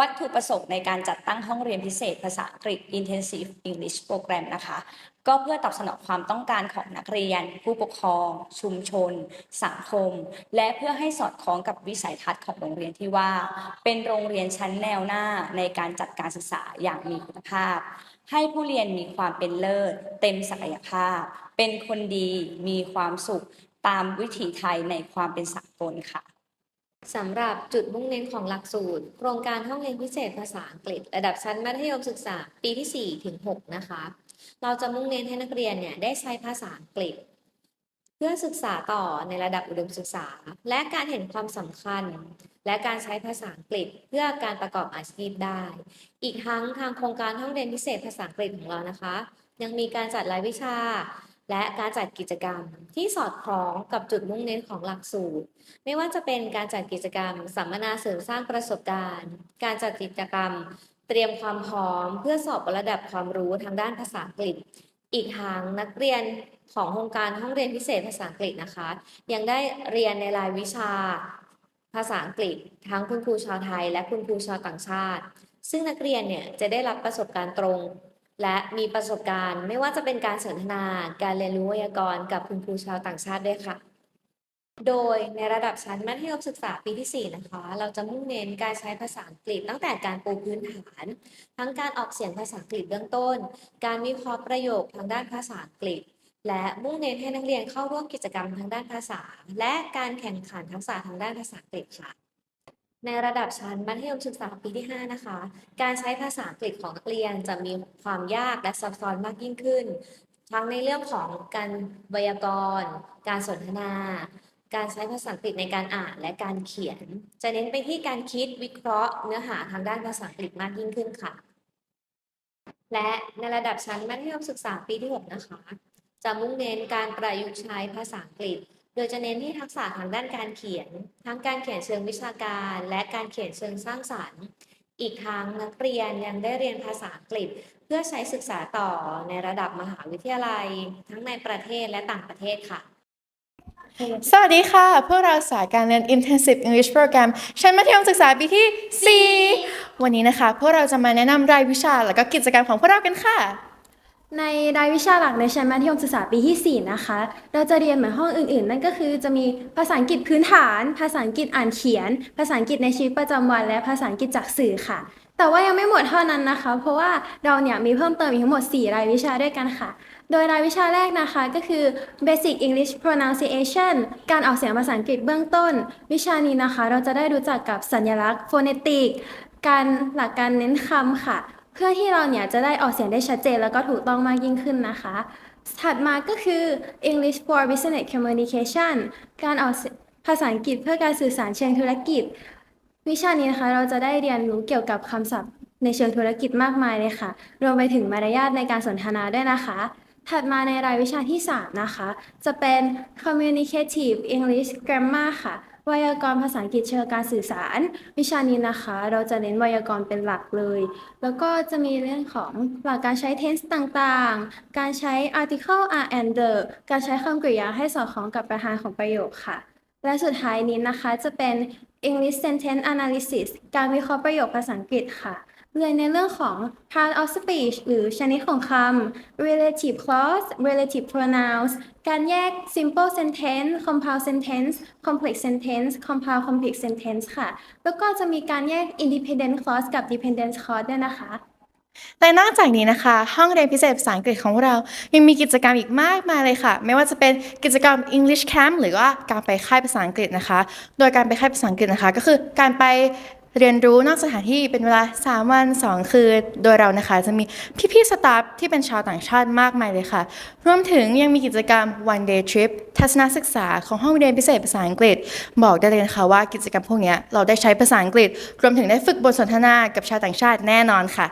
วัตถุประสงค์ในการจัดตั้งห้องเรียนพิเศษภาษาอังกฤษ Intensive English Program นะคะ ก็เพื่อตอบสนองความต้องการของนักเรียน ผู้ปกครอง ชุมชน สังคม และเพื่อให้สอดคล้องกับวิสัยทัศน์ของโรงเรียนที่ว่า เป็นโรงเรียนชั้นแนวหน้าในการจัดการศึกษาอย่างมีคุณภาพ ให้ผู้เรียนมีความเป็นเลิศ เต็มศักยภาพ เป็นคนดีมีความสุขตามวิถีไทยในความเป็นสากลค่ะ สำหรับจุดมุ่งเน้นของหลักสูตร โครงการห้องเรียนพิเศษภาษาอังกฤษ ระดับชั้นมัธยมศึกษาปีที่ 4 ถึง 6 นะคะ เราจะมุ่งเน้นให้นักเรียนเนี่ยได้ใช้ภาษาอังกฤษ เพื่อศึกษาต่อในระดับอุดมศึกษา และการเห็นความสำคัญ และการใช้ภาษาอังกฤษ เพื่อการประกอบอาชีพได้ อีกทั้งทางโครงการห้องเรียนพิเศษภาษาอังกฤษของเรานะคะ ยังมีการจัดรายวิชา และการจัดกิจกรรมที่สอดคล้องกับจุดมุ่งเน้นของหลักสูตร ไม่ว่าจะเป็นการจัดกิจกรรม สัมมนาเสริมสร้างประสบการณ์ การจัดกิจกรรม เตรียมความพร้อม เพื่อสอบระดับความรู้ทางด้านภาษาอังกฤษ อีกทางนักเรียนของโครงการห้องเรียนพิเศษภาษาอังกฤษนะคะ ยังได้เรียนในรายวิชาภาษาอังกฤษ ทั้งคุณครูชาวไทย และคุณครูชาวต่างชาติ ซึ่งนักเรียนเนี่ยจะได้รับประสบการณ์ตรง และมีประสบการณ์ ไม่ว่าจะเป็นการสนทนา การเรียนรู้ไวยากรณ์กับคุณครูชาวต่างชาติด้วยค่ะ โดยในระดับชั้นมัธยมศึกษาปีที่ 4 นะคะ เราจะมุ่งเน้นการใช้ภาษาอังกฤษตั้งแต่การปูพื้นฐาน ทั้งการออกเสียงภาษาอังกฤษเบื้องต้น การวิเคราะห์ประโยคทางด้านภาษาอังกฤษ และมุ่งเน้นให้นักเรียนเข้าร่วมกิจกรรมทางด้านภาษา และการแข่งขันทักษะทางด้านภาษาอังกฤษค่ะ ในระดับชั้นมัธยมศึกษาปีที่ 5 นะคะ การใช้ภาษาอังกฤษของนักเรียนจะมีความยากและซับซ้อนมากยิ่งขึ้น ทั้งในเรื่องของการไวยากรณ์ การสนทนา การใช้ภาษาอังกฤษในการอ่านและการเขียน จะเน้นไปที่การคิดวิเคราะห์ เนื้อหาทางด้านภาษาอังกฤษมากยิ่งขึ้นค่ะ และในระดับชั้นมัธยมศึกษาปีที่ 6 นะคะ จะมุ่งเน้นการประยุกต์ใช้ภาษาอังกฤษ ดยจะเน้นที่ทักษะทางด้านการเขียน ทั้งการเขียนเชิงวิชาการ และการเขียนเชิงสร้างสรรค์ อีกทั้งนักเรียนยังได้เรียนภาษาอังกฤษ เพื่อใช้ศึกษาต่อในระดับมหาวิทยาลัย ทั้งในประเทศและต่างประเทศค่ะสวัสดีค่ะ พวกเราสายการเรียน Intensive English Program ชั้นมัธยมศึกษาปีที่ 4 วันนี้นะคะ พวกเราจะมาแนะนำรายวิชาและก็กิจกรรมของพวกเรากันค่ะ ในรายวิชาหลักในชั้นมัธยมศึกษาปีที่ 4 นะคะ เราจะเรียนเหมือนห้องอื่นๆ นั่นก็คือจะมีภาษาอังกฤษพื้นฐาน ภาษาอังกฤษอ่านเขียน ภาษาอังกฤษในชีวิตประจำวัน และภาษาอังกฤษจากสื่อค่ะ แต่ว่ายังไม่หมดเท่านั้นนะคะ เพราะว่าเราเนี่ยมีเพิ่มเติมอีกทั้งหมด 4 รายวิชาด้วยกันค่ะ โดยรายวิชาแรกนะคะก็คือ Basic English Pronunciation การออกเสียงภาษาอังกฤษเบื้องต้น วิชานี้นะคะ เราจะได้รู้จักกับสัญลักษณ์ phonetic การหลักการเน้นคำค่ะ พื่อที่เราเนี่ยจะได้ออกเสียงได้ชัดเจนแล้วก็ถูกต้องมากยิ่งขึ้นนะคะ ถัดมาก็คือ English for Business Communication การออกภาษาอังกฤษเพื่อการสื่อสารเชิงธุรกิจ วิชานี้นะคะเราจะได้เรียนรู้เกี่ยวกับคำศัพท์ในเชิงธุรกิจมากมายเลยค่ะ รวมไปถึงมารยาทในการสนทนาด้วยนะคะ ถัดมาในรายวิชาที่ 3 นะคะ จะเป็น Communicative English Grammar ค่ะ ไวยากรณ์ภาษาอังกฤษเชิงการสื่อสาร วิชานี้นะคะ เราจะเน้นไวยากรณ์เป็นหลักเลย แล้วก็จะมีเรื่องของหลักการใช้ tense ต่างๆ การใช้ article are and the การใช้คำกริยาให้สอดคล้องกับประธานของประโยคค่ะ และสุดท้ายนี้นะคะจะเป็น English Sentence Analysis การวิเคราะห์ประโยคภาษาอังกฤษค่ะ เรียนในเรื่องของ part of speech หรือชนิดของคำ relative clause relative pronouns การแยก simple sentence compound sentence complex sentence compound complex sentence ค่ะ แล้วก็จะมีการแยก independent clause กับ dependent clause ด้วยนะคะแต่นอกจากนี้นะคะ ห้องเรียนพิเศษภาษาอังกฤษของเรา ยังมีกิจกรรมอีกมากมายเลยค่ะ ไม่ว่าจะเป็นกิจกรรม English Camp หรือว่าการไปค่ายภาษาอังกฤษนะคะ โดยการไปค่ายภาษาอังกฤษนะคะ ก็คือการไป เรียนรู้นอกสถานที่เป็นเวลา 3 วัน 2 คืน โดยเรานะคะ จะมีพี่ๆสตาฟที่เป็นชาวต่างชาติมากมายเลยค่ะ รวมถึงยังมีกิจกรรม one day trip ทัศนศึกษาของห้องเรียนพิเศษภาษาอังกฤษ บอกได้เลยนะคะว่ากิจกรรมพวกนี้เราได้ใช้ภาษาอังกฤษ รวมถึงได้ฝึกบทสนทนากับชาวต่างชาติแน่นอนค่ะ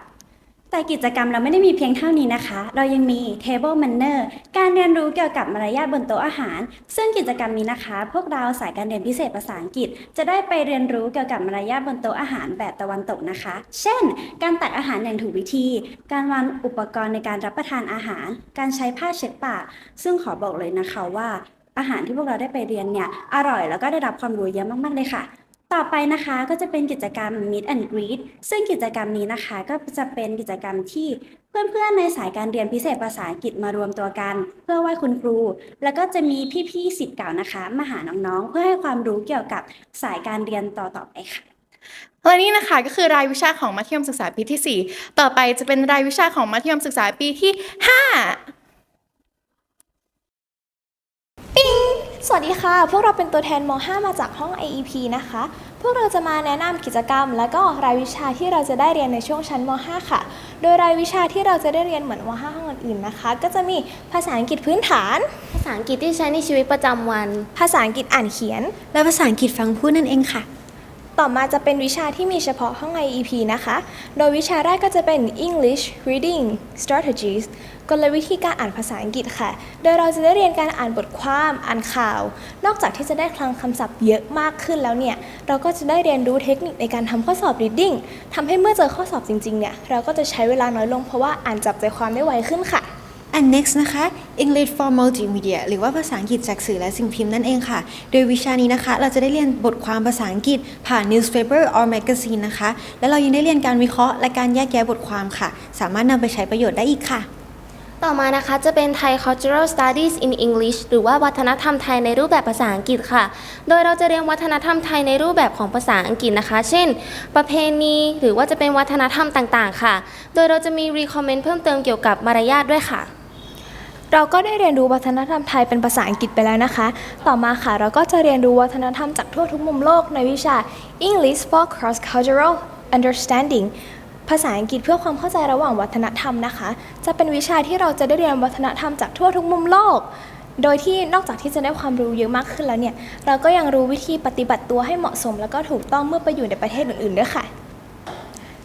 แต่กิจกรรมเราไม่ได้มีเพียงเท่านี้นะคะ เรายังมี Table Manner การเรียนรู้เกี่ยวกับมารยาทบนโต๊ะอาหาร ซึ่งกิจกรรมนี้นะคะ พวกเราสายการเรียนพิเศษภาษาอังกฤษ จะได้ไปเรียนรู้เกี่ยวกับมารยาทบนโต๊ะอาหารแบบตะวันตกนะคะ เช่น การตักอาหารอย่างถูกวิธี การวางอุปกรณ์ในการรับประทานอาหาร การใช้ผ้าเช็ดปาก ซึ่งขอบอกเลยนะคะว่า อาหารที่พวกเราได้ไปเรียนเนี่ย อร่อยแล้วก็ได้รับความรู้เยอะมากๆเลยค่ะ ต่อไปนะคะก็จะเป็นกิจกรรม Meet and Greet ซึ่งกิจกรรมนี้นะคะก็จะเป็นกิจกรรมที่เพื่อนๆในสายการเรียนพิเศษภาษาอังกฤษมารวมตัวกัน เพื่อไหว้คุณครู แล้วก็จะมีพี่ๆสิทธิ์เก่านะคะ มาหาน้องๆ เพื่อให้ความรู้เกี่ยวกับสายการเรียนต่อๆไปค่ะและนี่นะคะก็คือรายวิชาของมัธยมศึกษาปีที่ 4 ต่อไปจะเป็นรายวิชาของมัธยมศึกษาปีที่ 5 สวัสดีค่ะ พวกเราเป็นตัวแทนม .5 มาจากห้อง IEP นะคะ พวกเราจะมาแนะนำกิจกรรม และก็รายวิชาที่เราจะได้เรียนในช่วงชั้นม .5 ค่ะ โดยรายวิชาที่เราจะได้เรียนเหมือนม .5 ห้องอื่นๆนะคะ ก็จะมีภาษาอังกฤษพื้นฐาน ภาษาอังกฤษที่ใช้ในชีวิตประจำวัน ภาษาอังกฤษอ่านเขียน และภาษาอังกฤษฟังพูดนั่นเองค่ะ ต่อมาจะเป็นวิชาที่มีเฉพาะห้อง IEP นะคะ โดยวิชาแรกก็จะเป็น English Reading Strategies กลวิธีการอ่านภาษาอังกฤษค่ะ โดยเราจะได้เรียนการอ่านบทความอ่านข่าว นอกจากที่จะได้คลังคำศัพท์เยอะมากขึ้นแล้วเนี่ย เราก็จะได้เรียนรู้เทคนิคในการทำข้อสอบ reading ทำให้เมื่อเจอข้อสอบจริงๆเนี่ย เราก็จะใช้เวลาน้อยลงเพราะว่าอ่านจับใจความได้ไวขึ้นค่ะ and next นะคะ English for Multimedia หรือว่าภาษาอังกฤษจากสื่อและสิ่งพิมพ์นั่นเองค่ะ โดยวิชานี้นะคะ เราจะได้เรียนบทความภาษาอังกฤษ ผ่าน newspaper or magazine นะคะ และเรายังได้เรียนการวิเคราะห์และการแยกแยะบทความค่ะ สามารถนำไปใช้ประโยชน์ได้อีกค่ะ ต่อมานะคะจะเป็น Thai Cultural Studies in English หรือว่าวัฒนธรรมไทยในรูปแบบภาษาอังกฤษค่ะ โดยเราจะเรียนวัฒนธรรมไทยในรูปแบบของภาษาอังกฤษนะคะ เช่น ประเพณีหรือว่าจะเป็นวัฒนธรรมต่างๆ ค่ะ โดยเราจะมี recommend เพิ่มเติมเกี่ยวกับมารยาทด้วยค่ะ เราก็ได้เรียนรู้วัฒนธรรมไทยเป็นภาษาอังกฤษไปแล้วนะคะ ต่อมาค่ะเราก็จะเรียนรู้วัฒนธรรมจากทั่วทุกมุมโลกในวิชา English for Cross Cultural Understanding ภาษาอังกฤษเพื่อความเข้าใจระหว่างวัฒนธรรมนะคะ จะเป็นวิชาที่เราจะได้เรียนวัฒนธรรมจากทั่วทุกมุมโลก โดยที่นอกจากที่จะได้ความรู้เยอะมากขึ้นแล้วเนี่ย เราก็ยังรู้วิธีปฏิบัติตัวให้เหมาะสม แล้วก็ถูกต้องเมื่อไปอยู่ในประเทศอื่นๆด้วยค่ะ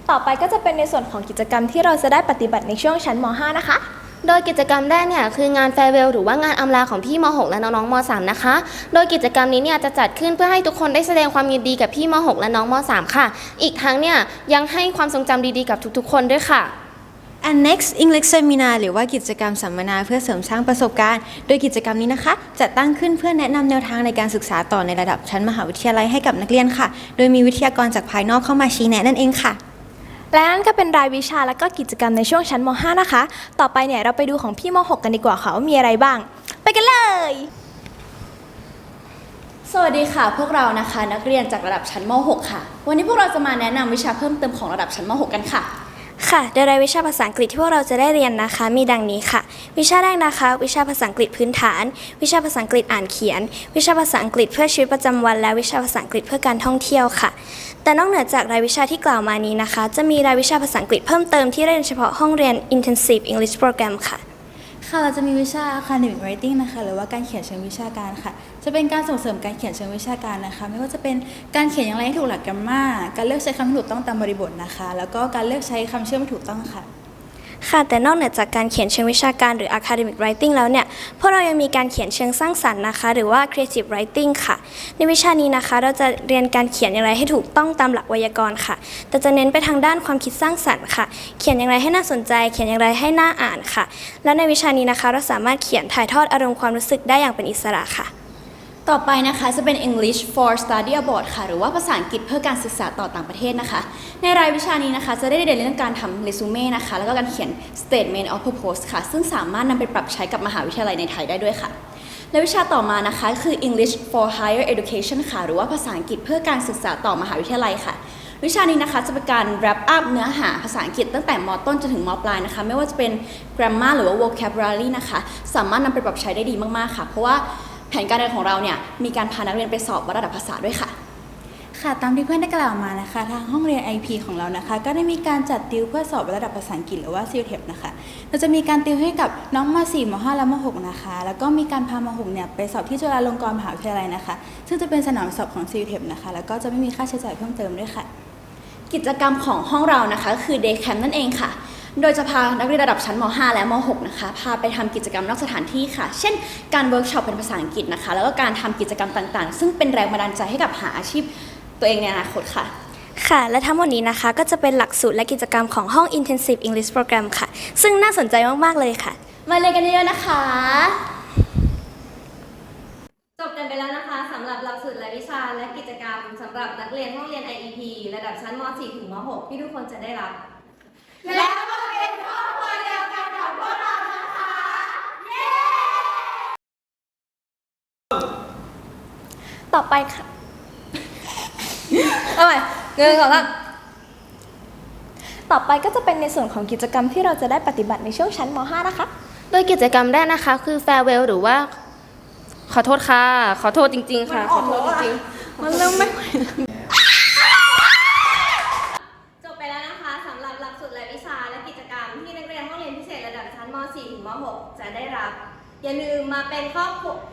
ต่อไปก็จะเป็นในส่วนของกิจกรรมที่เราจะได้ปฏิบัติในช่วงชั้นม .5 นะคะ โดยกิจกรรมแรกเนี่ยคืองานแฟร์เวลหรือว่างานอำลาของพี่ม .6 และน้องๆม .3 นะคะ โดยกิจกรรมนี้เนี่ยจะจัดขึ้นเพื่อให้ทุกคนได้แสดงความยินดีกับพี่ม .6 และน้องม .3 ค่ะ อีกทั้งเนี่ยยังให้ความทรงจำดีๆกับทุกๆ คนด้วยค่ะ and next English Seminar หรือว่ากิจกรรมสัมมนาเพื่อเสริมสร้างประสบการณ์ โดยกิจกรรมนี้นะคะจะตั้งขึ้นเพื่อแนะนำแนวทางในการศึกษาต่อในระดับชั้นมหาวิทยาลัยให้กับนักเรียนค่ะ โดยมีวิทยากรจากภายนอกเข้ามาชี้แนะนั่นเองค่ะ และนั่นก็เป็นรายวิชาและก็กิจกรรมในช่วงชั้นม .5 นะคะ ต่อไปเนี่ยเราไปดูของพี่ม .6 กันดีกว่าค่ะว่ามีอะไรบ้าง ไปกันเลย สวัสดีค่ะ พวกเรานะคะ นักเรียนจากระดับชั้นม .6 ค่ะ วันนี้พวกเราจะมาแนะนำวิชาเพิ่มเติมของระดับชั้นม .6 กันค่ะ ค่ะ โดยรายวิชาภาษาอังกฤษที่พวกเราจะได้เรียนนะคะ มีดังนี้ค่ะ วิชาแรกนะคะ วิชาภาษาอังกฤษพื้นฐาน วิชาภาษาอังกฤษอ่านเขียน วิชาภาษาอังกฤษเพื่อชีวิตประจำวัน และวิชาภาษาอังกฤษเพื่อการท่องเที่ยวค่ะ แต่นอกเหนือจากรายวิชาที่กล่าวมานี้นะคะ จะมีรายวิชาภาษาอังกฤษเพิ่มเติมที่เรียนเฉพาะห้องเรียน Intensive English Program ค่ะ ค่ะเราจะมีวิชา academic writing นะคะ หรือว่าการเขียนเชิงวิชาการค่ะ จะเป็นการส่งเสริมการเขียนเชิงวิชาการนะคะ ไม่ว่าจะเป็นการเขียนอย่างไรให้ถูกหลักกรรมาการเลือกใช้คำที่ถูกต้องตามบริบทนะคะ แล้วก็การเลือกใช้คำเชื่อมที่ถูกต้องค่ะ ค่ะ แต่นอกเหนือจากการเขียนเชิงวิชาการหรือ academic writing แล้วเนี่ย พวกเรายังมีการเขียนเชิงสร้างสรรค์นะคะ หรือว่า creative writing ค่ะ ในวิชานี้นะคะ เราจะเรียนการเขียนอย่างไรให้ถูกต้องตามหลักไวยากรณ์ค่ะ แต่จะเน้นไปทางด้านความคิดสร้างสรรค์ค่ะ เขียนอย่างไรให้น่าสนใจ เขียนอย่างไรให้น่าอ่านค่ะ และในวิชานี้นะคะ เราสามารถเขียนถ่ายทอดอารมณ์ความรู้สึกได้อย่างเป็นอิสระค่ะ ต่อไปนะคะจะเป็น English for Study Abroad ค่ะ หรือว่าภาษาอังกฤษเพื่อการศึกษาต่อต่างประเทศนะคะ ในรายวิชานี้นะคะจะได้เรียนเรื่องการทำเรซูเม่นะคะ แล้วก็การเขียน Statement of Purpose ค่ะ ซึ่งสามารถนำไปปรับใช้กับมหาวิทยาลัยในไทยได้ด้วยค่ะ และวิชาต่อมานะคะคือ English for Higher Education ค่ะ หรือว่าภาษาอังกฤษเพื่อการศึกษาต่อมหาวิทยาลัยค่ะ วิชานี้นะคะจะเป็นการ wrap up เนื้อหาภาษาอังกฤษตั้งแต่มต้นจนถึงมปลายนะคะ ไม่ว่าจะเป็น grammar หรือว่า vocabulary นะคะ สามารถนำไปปรับใช้ได้ดีมากๆค่ะ เพราะว่าแผนการเรียนของเราเนี่ยมีการพานักเรียนไปสอบวัดระดับภาษาด้วยค่ะ ค่ะตามที่เพื่อนได้กล่าวมานะคะ ทางห้องเรียน IP ของเรานะคะ ก็ได้มีการจัดติวเพื่อสอบระดับภาษาอังกฤษหรือว่า CUTEP นะคะ เราจะมีการติวให้กับน้องม .4 ม .5 และม .6 นะคะ แล้วก็มีการพาม .6 เนี่ยไปสอบที่จุฬาลงกรณ์มหาวิทยาลัยนะคะ ซึ่งจะเป็นสนามสอบของ CUTEP นะคะ แล้วก็จะไม่มีค่าใช้จ่ายเพิ่มเติมด้วยค่ะ กิจกรรมของห้องเรานะคะคือ Day Camp นั่นเองค่ะโดยจะพานักเรียนระดับชั้นม .5 และม .6 นะคะ พาไปทำกิจกรรมนอกสถานที่ค่ะ เช่น การเวิร์กช็อปเป็นภาษาอังกฤษนะคะ แล้วก็การทำกิจกรรมต่างๆ ซึ่งเป็นแรงบันดาลใจให้กับหาอาชีพ ตัวเองในอนาคตค่ะ ค่ะ และทั้งหมดนี้นะคะก็จะเป็นหลักสูตรและกิจกรรมของห้อง Intensive English Program ค่ะ ซึ่งน่าสนใจมาก ๆ เลยค่ะ มาเรียนกันเยอะๆนะคะสจบกันไปแล้วนะคะสำหรับหลักสูตรรายวิชาและกิจกรรมสำหรับนักเรียนห้องเรียน IEP ระดับชั้นม .4 ถึงม .6 ที่ทุกคนจะได้รับต่อไปค่ะ เอาใหม่เงินก่อนละต่อไปก็จะเป็นในส่วนของกิจกรรมที่เราจะได้ปฏิบัติในช่วงชั้นม .5 นะคะ โดยกิจกรรมแรกนะคะ คือ farewell หรือว่า ขอโทษค่ะ ขอโทษจริง ๆ ค่ะ ขอโทษจริงๆมันเริ่มไม่ไหวจบไปแล้วนะคะสำหรับหลักสูตรรายวิชาและกิจกรรมที่นักเรียนห้องเรียนพิเศษระดับชั้นม .4 ถึงม .6 จะได้รับ อย่าลืมมาเป็นครอบครัวอ้า